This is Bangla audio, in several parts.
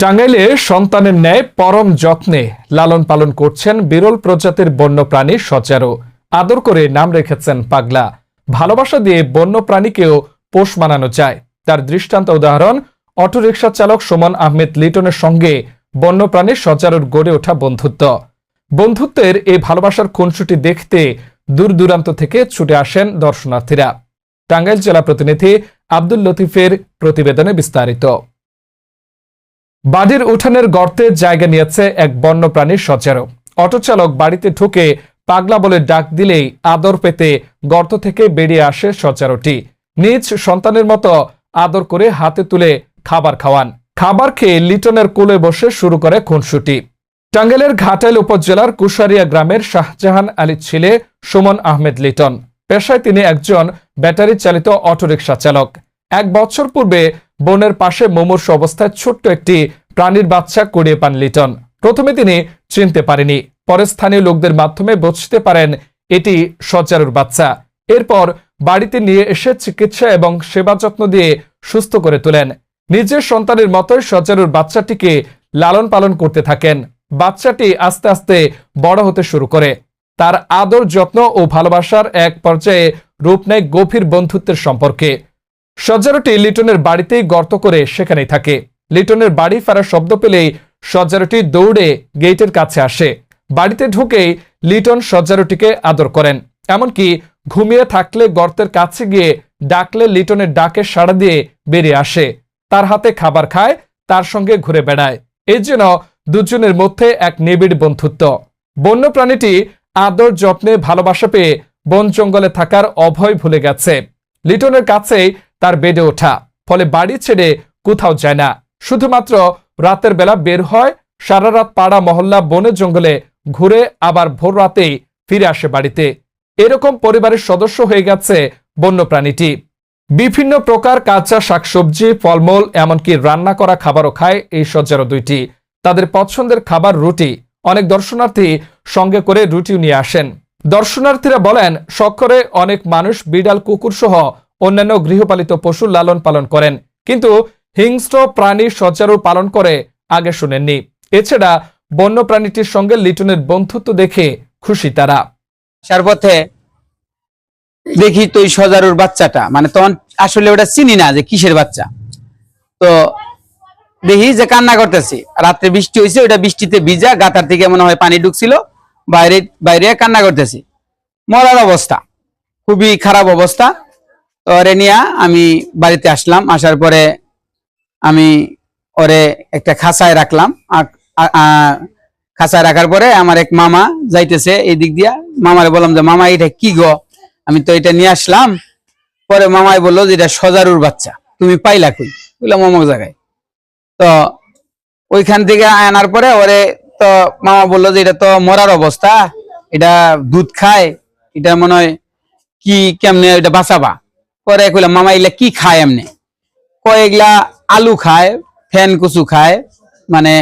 টাঙ্গাইলে সন্তানের ন্যায় পরম যত্নে লালন পালন করছেন বিরল প্রজাতির বন্যপ্রাণী সচারো আদর করে নাম রেখেছেন পাগলা। ভালোবাসা দিয়ে বন্যপ্রাণীকেও পোষ মানানো যায় তার দৃষ্টান্ত উদাহরণ, অটোরিকশা চালক সুমন আহমেদ লিটনের সঙ্গে বন্যপ্রাণী সচারোর গড়ে ওঠা বন্ধুত্ব। বন্ধুত্বের এই ভালোবাসার খুনসুটি দেখতে দূর দূরান্ত থেকে ছুটে আসেন দর্শনার্থীরা। টাঙ্গাইল জেলা প্রতিনিধি আব্দুল লতিফের প্রতিবেদনে বিস্তারিত। বাড়ির উঠানের গর্তে জায়গা নিয়েছে এক বন্যপ্রাণীর সচারক অটো চালক বাড়িতে ঢুকে পাগলা বলে ডাক দিলেই আদর পেতে গর্ত থেকে বেরিয়ে আসে সচারটি নিজ সন্তানের মতো আদর করে হাতে তুলে খাবার খাওয়ান। খাবার খেয়ে লিটনের কোলে বসে শুরু করে খুনসুটি। টাঙ্গেলের ঘাটাইল উপজেলার কুশারিয়া গ্রামের শাহজাহান আলী ছেলে সুমন আহমেদ লিটন। পেশায় তিনি একজন ব্যাটারি চালিত অটোরিকশা চালক। এক বছর পূর্বে বনের পাশে মুমূর্ষ অবস্থায় ছোট্ট একটি প্রাণীর বাচ্চা কুড়িয়ে পান লিটন। প্রথমে তিনি চিনতে পারেনি পরে স্থানীয় লোকদের মাধ্যমে বুঝতে পারেন এটি সচারুর বাচ্চা। এরপর বাড়িতে নিয়ে এসে চিকিৎসা এবং সেবা যত্ন দিয়ে সুস্থ করে তোলেন। নিজের সন্তানের মতোই সচারুর বাচ্চাটিকে লালন পালন করতে থাকেন। বাচ্চাটি আস্তে আস্তে বড় হতে শুরু করে। তার আদর যত্ন ও ভালোবাসার এক পর্যায়ে রূপ নেয় গভীর বন্ধুত্বের সম্পর্কে। সজ্জারটি লিটনের বাড়িতেই গর্ত করে সেখানেই থাকে। লিটনের বাড়ি ফেরার শব্দ পেলেই সজ্জারটি দৌড়ে গেটের কাছে আসে। বাড়িতে ঢুকেই লিটন সজ্জারটিকে আদর করেন। এমনকি ঘুমিয়ে থাকলে গর্তের কাছে গিয়ে ডাকলে লিটনের ডাকে সাড়া দিয়ে বেরিয়ে আসে। তার হাতে খাবার খায়, তার সঙ্গে ঘুরে বেড়ায়। এর জন্য দুজনের মধ্যে এক নিবিড় বন্ধুত্ব। বন্য প্রাণীটি আদর যত্নে ভালোবাসা পেয়ে বন জঙ্গলে থাকার অভয় ভুলে গেছে। লিটনের কাছেই তার বেডে ওঠা। ফলে বাড়ি ছেড়ে কোথাও যায় না। শুধুমাত্র রাতের বেলা বের হয়, সারা রাত পাড়া, মহল্লা, বনে, জঙ্গলে ঘুরে আবার ভোর রাতেই ফিরে আসে বাড়িতে। এরকম পরিবারের সদস্য হয়ে গেছে বন্যপ্রাণীটি। বিভিন্ন প্রকার কাঁচা শাকসবজি, ফলমূল, এমনকি রান্না করা খাবারও খায় এই সজ্জারও দুইটি। তাদের পছন্দের খাবার রুটি। অনেক দর্শনার্থী সঙ্গে করে রুটিও নিয়ে আসেন। দর্শনার্থীরা বলেন সক্ষরে অনেক মানুষ বিড়াল কুকুর সহ অন্যান্য গৃহপালিত পশু লালন পালন করেন। কিন্তু হিংস্র প্রাণী সচারু পালন করে আগে শুনেননি। এছাড়া বন্য প্রাণীটির সঙ্গে লিটনের বন্ধুত্ব দেখে খুশি তারা। আসার পথে দেখি তো সজারুর বাচ্চাটা। মানে তখন আসলে ওটা চিনি না যে কিসের বাচ্চা। তো দেখি যে কান্না করতেছি। রাত্রে বৃষ্টি হয়েছে ওটা বৃষ্টিতে ভিজা গাতার থেকে মনে হয় পানি ঢুকছিল, বাইরে বাইরে কান্না করতেছি। মরার অবস্থা, খুবই খারাপ অবস্থা। ওরে নিয়ে আমি বাড়িতে আসলাম, আসার পরে আমি ওরে একটা খাঁচায় রাখলাম। খাঁচায় রাখার পরে আমার এক মামা যাইতেছে এই দিক দিয়া। মামারে বললাম যে, মামা, এটা কি গো? আমি তো এটা নিয়ে আসলাম। পরে মামাই বলল যে, এটা সজারুর বাচ্চা, তুমি পাইলা কই? বললাম, অমুক জায়গায়। তো ওইখান থেকে আনার পরে ওরে তো মামা বলল যে, এটা তো মরার অবস্থা, এটা দুধ খায়, এটা মনে হয় কি, কেমনে, এটা বাঁচাবা? পরে কইলাম, মামা, এগুলা কি খায় এমনি? কয়, এগুলা আলু খায়, ফ্যান কুচু খায় মানে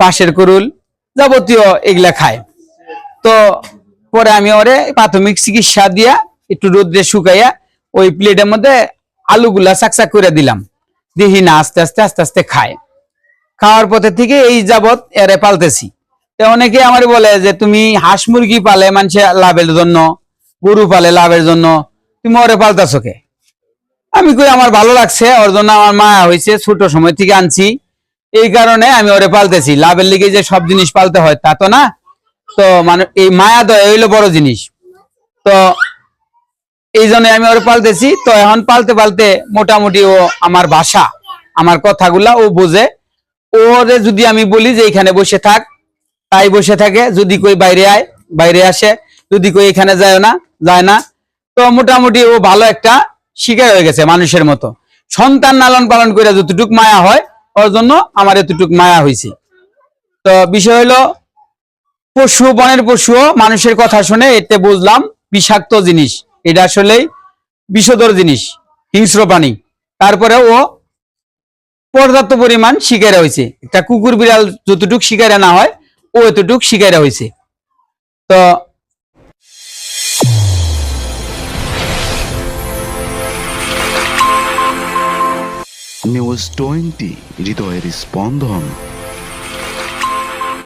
পাশের করুল যাবতীয় এগুলা খায়। তো পরে আমি ওরে প্রাথমিক চিকিৎসা দিয়া একটু রোদ্রে শুকাইয়া ওই প্লেটের মধ্যে আলুগুলা চাকচাক করে দিলাম। দেখি না, আস্তে আস্তে আস্তে আস্তে খায়। খাওয়ার পথে থেকে এই যাবত এরে পালতেছি। অনেকে আমার বলে যে, তুমি হাঁস মুরগি পালে মানুষের লাভের জন্য, গরু পালে লাভের জন্য তুমি ওরে পালতাছো কে? আমি কই, আমার ভালো লাগছে, ওর জন্য আমার মায়া হয়েছে ছোট সময় থেকে আনছি। এই কারণে আমি ওরে পালতেছি। লাভের লিগে যে সব জিনিস পালতে হয়, তা তো না? তো মানে এই মায়া দয়া হইল বড় জিনিস। তো এই জন্য আমি ওরে পালতেছি। তো এখন পালতে পালতে মোটামুটি ও আমার ভাষা, আমার কথাগুলা ও বোঝে। ওরে যদি আমি বলি যে এখানে বসে থাক, তাই বসে থাকে। যদি কই বাইরে আয়, বাইরে আসে। যদি কই এখানে যায় না যায় না। তো মোটামুটি ও ভালো একটা শিকার হয়ে গেছে মানুষের মতো। সন্তান লালন পালন করে যতটুক মায়া হয়, ওর জন্য আমার এতটুক মায়া হয়েছে তো বিষয় হলো, পশু, বনের পশুও মানুষের কথা শুনে এতে বুঝলাম বিষাক্ত জিনিস। এটা আসলেই বিষধর জিনিস, হিংস্র প্রাণী। তারপরে ও পর্যাপ্ত পরিমাণ শিকারে হয়েছে একটা কুকুর বিড়াল যতটুক শিকারে না হয়, ও এতটুক শিকারে হয়েছে তো নিউজ টোয়েন্টি হৃদয়ের স্পন্দন।